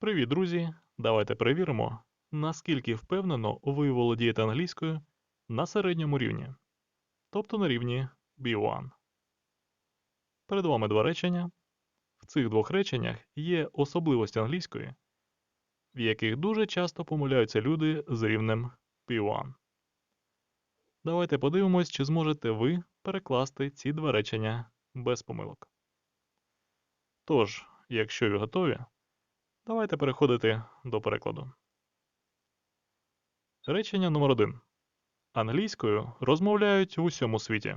Привіт, друзі! Давайте перевіримо, наскільки впевнено ви володієте англійською на середньому рівні, тобто на рівні B1. Перед вами два речення. В цих двох реченнях є особливості англійської, в яких дуже часто помиляються люди з рівнем B1. Давайте подивимось, чи зможете ви перекласти ці два речення без помилок. Тож, якщо ви готові, давайте переходити до перекладу. Речення номер 1 Англійською розмовляють в усьому світі.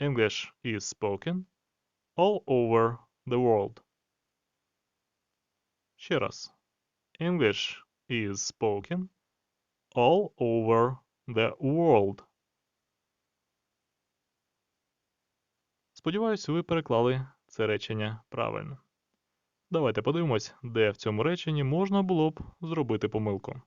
English is spoken all over the world. Ще раз. English is spoken all over the world. Сподіваюсь, ви переклали це речення правильно. Давайте подивимось, де в цьому реченні можна було б зробити помилку.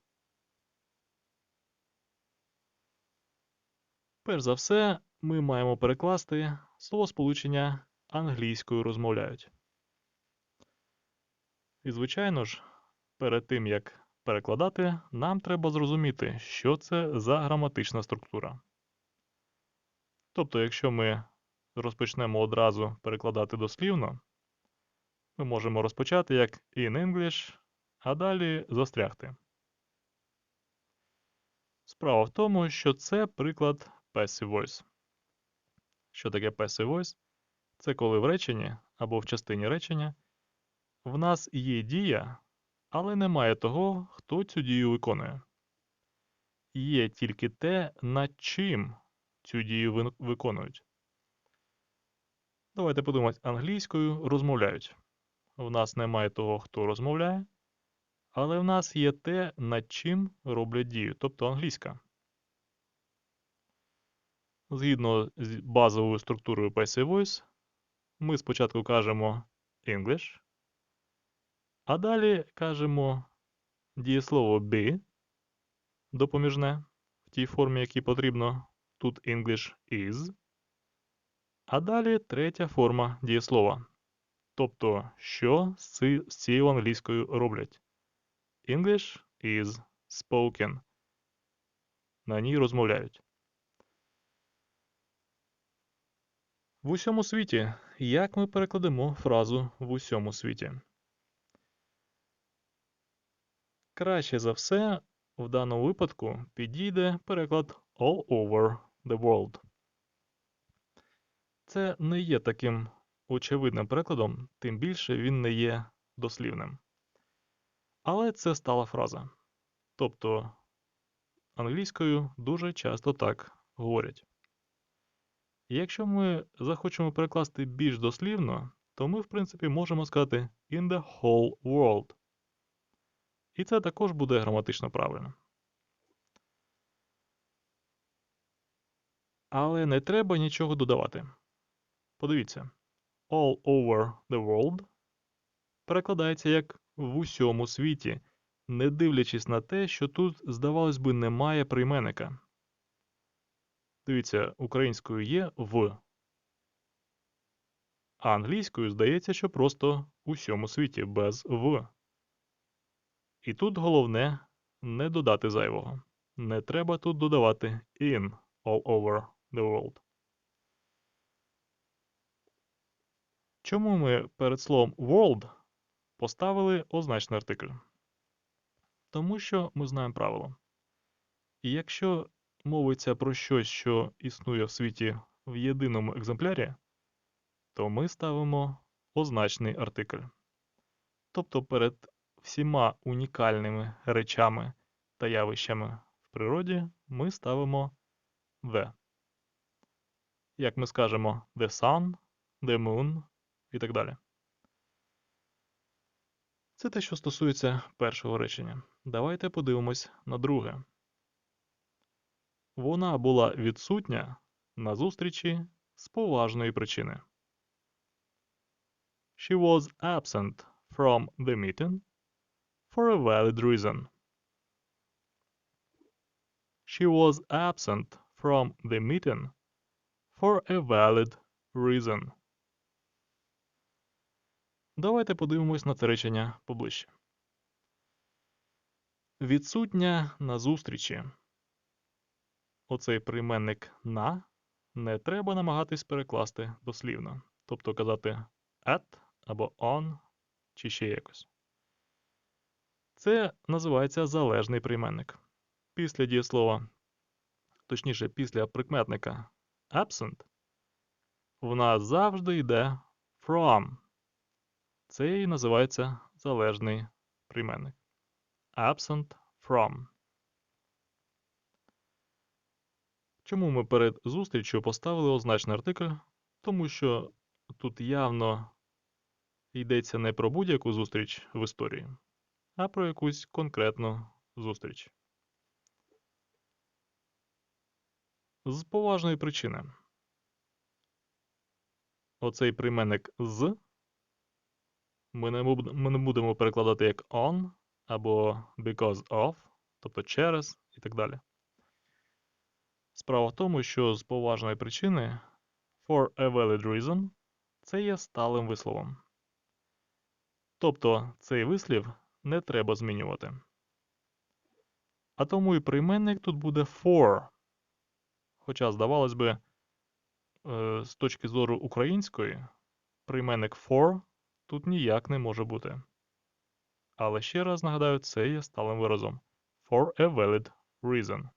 Перш за все, ми маємо перекласти словосполучення англійською розмовляють. І, звичайно ж, перед тим як перекладати, нам треба зрозуміти, що це за граматична структура. Тобто, якщо ми розпочнемо одразу перекладати дослівно, ми можемо розпочати як in English, а далі застрягти. Справа в тому, що це приклад passive voice. Що таке passive voice? Це коли в реченні або в частині речення в нас є дія, але немає того, хто цю дію виконує. Є тільки те, над чим цю дію виконують. Давайте подумати, англійською розмовляють. В нас немає того, хто розмовляє, але в нас є те, над чим роблять дію, тобто англійська. Згідно з базовою структурою Passive Voice, ми спочатку кажемо English, а далі кажемо дієслово be допоміжне в тій формі, якій потрібно. Тут English is. А далі третя форма дієслова. Тобто, що з цією англійською роблять? English is spoken. На ній розмовляють. В усьому світі. Як ми перекладемо фразу в усьому світі? Краще за все в даному випадку підійде переклад all over the world. Це не є таким очевидним перекладом, тим більше він не є дослівним. Але це стала фраза. Тобто англійською дуже часто так говорять. Якщо ми захочемо перекласти більш дослівно, то ми, в принципі, можемо сказати in the whole world. І це також буде граматично правильно. Але не треба нічого додавати. Подивіться, all over the world перекладається як в усьому світі, не дивлячись на те, що тут, здавалось би, немає прийменника. Дивіться, українською є в. А англійською здається, що просто у всьому світі без в. І тут головне не додати зайвого. Не треба тут додавати in all over the world. Чому ми перед словом world поставили означений артикль? Тому що ми знаємо правило. І якщо мовиться про щось, що існує в світі в єдиному екземплярі, то ми ставимо означений артикль. Тобто перед всіма унікальними речами та явищами в природі ми ставимо the. Як ми скажемо the sun, the moon і так далі. Це те, що стосується першого речення. Давайте подивимось на друге. Вона була відсутня на зустрічі з поважної причини. She was absent from the meeting for a valid reason. She was absent from the meeting for a valid reason. Давайте подивимось на це речення поближче. Відсутня на зустрічі. Оцей прийменник на не треба намагатись перекласти дослівно, тобто казати at або on чи ще якось. Це називається залежний прийменник. Після дієслова, точніше, після прикметника absent, в нас завжди йде from. Це і називається залежний прийменник. Absent from. Чому ми перед зустрічю поставили означений артикль? Тому що тут явно йдеться не про будь-яку зустріч в історії, а про якусь конкретну зустріч. З поважної причини. Оцей прийменник з ми не, ми не будемо перекладати як on або because of, тобто через і так далі. Справа в тому, що з поважної причини for a valid reason це є сталим висловом. Тобто цей вислів не треба змінювати. А тому і прийменник тут буде for. Хоча, здавалось би, е, з точки зору української, прийменник for тут ніяк не може бути. Але ще раз нагадаю, це є сталим виразом for a valid reason.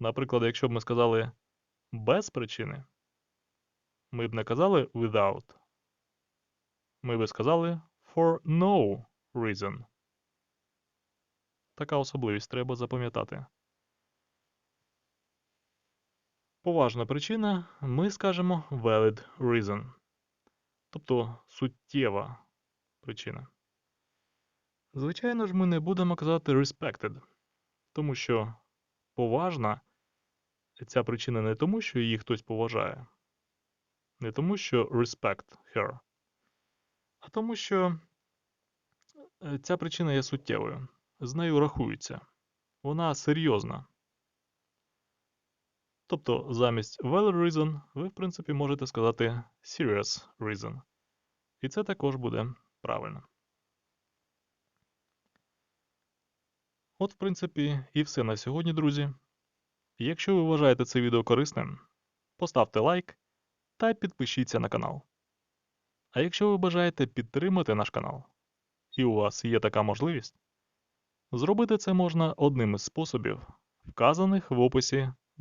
Наприклад, якщо б ми сказали без причини, ми б не казали without. Ми б сказали for no reason. Така особливість треба запам'ятати. Поважна причина ми скажемо valid reason, тобто суттєва причина. Звичайно ж, ми не будемо казати respected, тому що поважна ця причина не тому, що її хтось поважає, не тому, що respect her, а тому, що е, ця причина є суттєвою, з нею рахуються, вона серйозна. Тобто замість valid reason ви, в принципі, можете сказати serious reason. І це також буде правильно. От, в принципі, і все на сьогодні, друзі. Якщо ви вважаєте це відео корисним, поставте лайк та підпишіться на канал. А якщо ви бажаєте підтримати наш канал, і у вас є така можливість, зробити це можна одним із способів, вказаних в описі